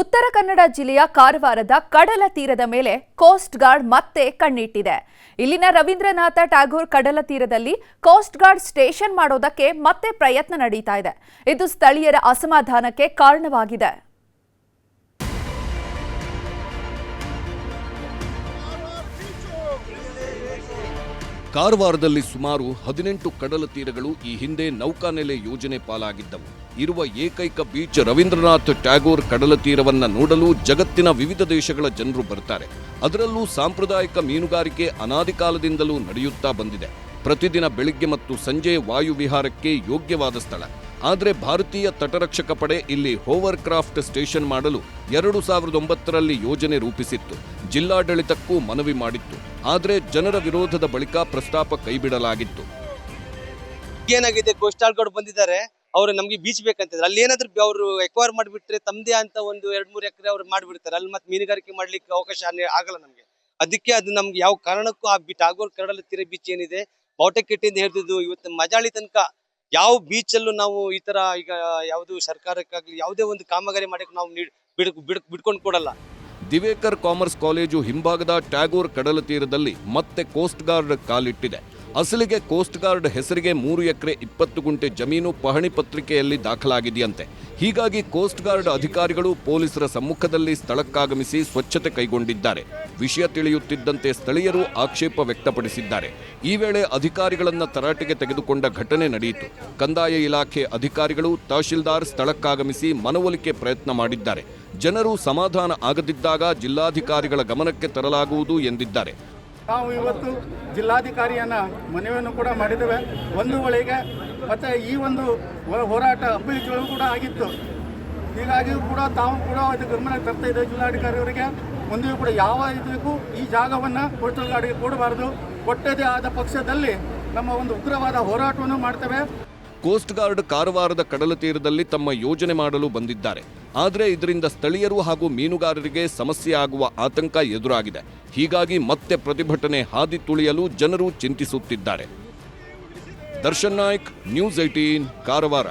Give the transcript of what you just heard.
ಉತ್ತರ ಕನ್ನಡ ಜಿಲ್ಲೆಯ ಕಾರವಾರದ ಕಡಲ ತೀರದ ಮೇಲೆ ಕೋಸ್ಟ್ ಗಾರ್ಡ್ ಮತ್ತೆ ಕಣ್ಣಿಟ್ಟಿದೆ. ಇಲ್ಲಿನ ರವೀಂದ್ರನಾಥ ಟ್ಯಾಗೋರ್ ಕಡಲ ತೀರದಲ್ಲಿ ಕೋಸ್ಟ್ ಗಾರ್ಡ್ ಸ್ಟೇಷನ್ ಮಾಡೋದಕ್ಕೆ ಮತ್ತೆ ಪ್ರಯತ್ನ ನಡೀತಾ ಇದೆ. ಇದು ಸ್ಥಳೀಯರ ಅಸಮಾಧಾನಕ್ಕೆ ಕಾರಣವಾಗಿದೆ. ಕಾರವಾರದಲ್ಲಿ ಸುಮಾರು ಹದಿನೆಂಟು ಕಡಲ ತೀರಗಳು ಈ ಹಿಂದೆ ನೌಕಾನೆಲೆ ಯೋಜನೆ ಪಾಲಾಗಿದ್ದವು. ಇರುವ ಏಕೈಕ ಬೀಚ್ ರವೀಂದ್ರನಾಥ್ ಟ್ಯಾಗೋರ್ ಕಡಲ ತೀರವನ್ನ ನೋಡಲು ಜಗತ್ತಿನ ವಿವಿಧ ದೇಶಗಳ ಜನರು ಬರ್ತಾರೆ. ಅದರಲ್ಲೂ ಸಾಂಪ್ರದಾಯಿಕ ಮೀನುಗಾರಿಕೆ ಅನಾದಿ ಕಾಲದಿಂದಲೂ ನಡೆಯುತ್ತಾ ಬಂದಿದೆ. ಪ್ರತಿದಿನ ಬೆಳಿಗ್ಗೆ ಮತ್ತು ಸಂಜೆ ವಾಯುವಿಹಾರಕ್ಕೆ ಯೋಗ್ಯವಾದ ಸ್ಥಳ. ಆದರೆ ಭಾರತೀಯ ತಟರಕ್ಷಕ ಪಡೆ ಇಲ್ಲಿ ಹೋವರ್ ಕ್ರಾಫ್ಟ್ ಸ್ಟೇಷನ್ ಮಾಡಲು ಎರಡು ಸಾವಿರದ ಒಂಬತ್ತರಲ್ಲಿ ಯೋಜನೆ ರೂಪಿಸಿತ್ತು. ಜಿಲ್ಲಾಡಳಿತಕ್ಕೂ ಮನವಿ ಮಾಡಿತ್ತು. ಆದರೆ ಜನರ ವಿರೋಧದ ಬಳಿಕ ಪ್ರಸ್ತಾಪ ಕೈಬಿಡಲಾಗಿತ್ತು. ಏನಾಗಿದೆ ಕೋಸ್ಟಲ್ ಗಾರ್ಡ್ ಬಂದಿದ್ದಾರೆ, ಅವ್ರು ನಮಗೆ ಬೀಚ್ ಬೇಕಂತಿದ್ರು. ಅಲ್ಲಿ ಏನಾದ್ರು ಅವರು ಎಕ್ವೈರ್ ಮಾಡಿಬಿಟ್ರೆ ತಮ್ಮದೇ ಅಂತ ಒಂದು ಎರಡ್ ಮೂರು ಎಕರೆ ಅವ್ರು ಮಾಡಿಬಿಡ್ತಾರೆ. ಅಲ್ಲಿ ಮತ್ತೆ ಮೀನುಗಾರಿಕೆ ಮಾಡ್ಲಿಕ್ಕೆ ಅವಕಾಶ ಆಗಲ್ಲ ನಮಗೆ. ಅದಕ್ಕೆ ಅದು ನಮ್ಗೆ ಯಾವ ಕಾರಣಕ್ಕೂ ಆ ಬಿ ಟಾಗೋರ್ ಕರಡಲ ತೀರ ಬೀಚ್ ಏನಿದೆ ಬಾಟೆಕೆಟ್ಟಿಂದ ಹಿಡಿದು ಇವತ್ತು ಮಜಾಳಿ ತನಕ ಯಾವ ಬೀಚ್ ಅಲ್ಲೂ ನಾವು ಈ ತರ ಈಗ ಯಾವುದು ಸರ್ಕಾರಕ್ಕಾಗ್ಲಿ ಯಾವುದೇ ಒಂದು ಕಾಮಗಾರಿ ಮಾಡಕ್ಕೆ ನಾವು ಬಿಡ್ ಬಿಡ್ಕೊಂಡು ಕೊಡಲ್ಲ. ದಿವೇಕರ್ ಕಾಮರ್ಸ್ ಕಾಲೇಜು ಹಿಂಭಾಗದ ಟ್ಯಾಗೋರ್ ಕಡಲ ತೀರದಲ್ಲಿ ಮತ್ತೆ ಕೋಸ್ಟ್ ಗಾರ್ಡ್ ಕಾಲಿಟ್ಟಿದೆ. ಅಸಲಿಗೆ ಕೋಸ್ಟ್ ಗಾರ್ಡ್ ಹೆಸರಿಗೆ ಮೂರು ಎಕರೆ ಇಪ್ಪತ್ತು ಗುಂಟೆ ಜಮೀನು ಪಹಣಿ ಪತ್ರಿಕೆಯಲ್ಲಿ ದಾಖಲಾಗಿದೆಯಂತೆ. ಹೀಗಾಗಿ ಕೋಸ್ಟ್ ಗಾರ್ಡ್ ಅಧಿಕಾರಿಗಳು ಪೊಲೀಸರ ಸಮ್ಮುಖದಲ್ಲಿ ಸ್ಥಳಕ್ಕಾಗಮಿಸಿ ಸ್ವಚ್ಛತೆ ಕೈಗೊಂಡಿದ್ದಾರೆ. ವಿಷಯ ತಿಳಿಯುತ್ತಿದ್ದಂತೆ ಸ್ಥಳೀಯರು ಆಕ್ಷೇಪ ವ್ಯಕ್ತಪಡಿಸಿದ್ದಾರೆ. ಈ ವೇಳೆ ಅಧಿಕಾರಿಗಳನ್ನ ತರಾಟೆಗೆ ತೆಗೆದುಕೊಂಡ ಘಟನೆ ನಡೆಯಿತು. ಕಂದಾಯ ಇಲಾಖೆ ಅಧಿಕಾರಿಗಳು ತಹಶೀಲ್ದಾರ್ ಸ್ಥಳಕ್ಕಾಗಮಿಸಿ ಮನವೊಲಿಕೆ ಪ್ರಯತ್ನ ಮಾಡಿದ್ದಾರೆ. ಜನರು ಸಮಾಧಾನ ಆಗದಿದ್ದಾಗ ಜಿಲ್ಲಾಧಿಕಾರಿಗಳ ಗಮನಕ್ಕೆ ತರಲಾಗುವುದು ಎಂದಿದ್ದಾರೆ. ನಾವು ಇವತ್ತು ಜಿಲ್ಲಾಧಿಕಾರಿಯನ್ನು ಮನವಿಯನ್ನು ಕೂಡ ಮಾಡಿದ್ದೇವೆ. ಒಂದು ಒಳಗೆ ಮತ್ತು ಈ ಒಂದು ಹೋರಾಟ ಅಭ್ಯರ್ಥಿಗಳು ಕೂಡ ಆಗಿತ್ತು. ಹೀಗಾಗಿಯೂ ಕೂಡ ತಾವು ಕೂಡ ಇದು ಗಮನಕ್ಕೆ ತರ್ತಾ ಇದ್ದೇವೆ ಜಿಲ್ಲಾಧಿಕಾರಿಯವರಿಗೆ. ಮುಂದೆಯೂ ಕೂಡ ಯಾವ ಇದಕ್ಕೂ ಈ ಜಾಗವನ್ನು ಗಾರ್ಡ್ಗೆ ಕೊಡಬಾರದು. ಕೊಟ್ಟದೇ ಆದ ಪಕ್ಷದಲ್ಲಿ ನಮ್ಮ ಒಂದು ಉಗ್ರವಾದ ಹೋರಾಟವನ್ನು ಮಾಡ್ತೇವೆ. ಕೋಸ್ಟ್ ಗಾರ್ಡ್ ಕಾರವಾರದ ಕಡಲ ತೀರದಲ್ಲಿ ತಮ್ಮ ಯೋಜನೆ ಮಾಡಲು ಬಂದಿದ್ದಾರೆ. ಆದರೆ ಇದರಿಂದ ಸ್ಥಳೀಯರು ಹಾಗೂ ಮೀನುಗಾರರಿಗೆ ಸಮಸ್ಯೆ ಆಗುವ ಆತಂಕ ಎದುರಾಗಿದೆ. ಹೀಗಾಗಿ ಮತ್ತೆ ಪ್ರತಿಭಟನೆ ಹಾದಿ ತುಳಿಯಲು ಜನರು ಚಿಂತಿಸುತ್ತಿದ್ದಾರೆ. Darshan Naik, news eighteen Karwar.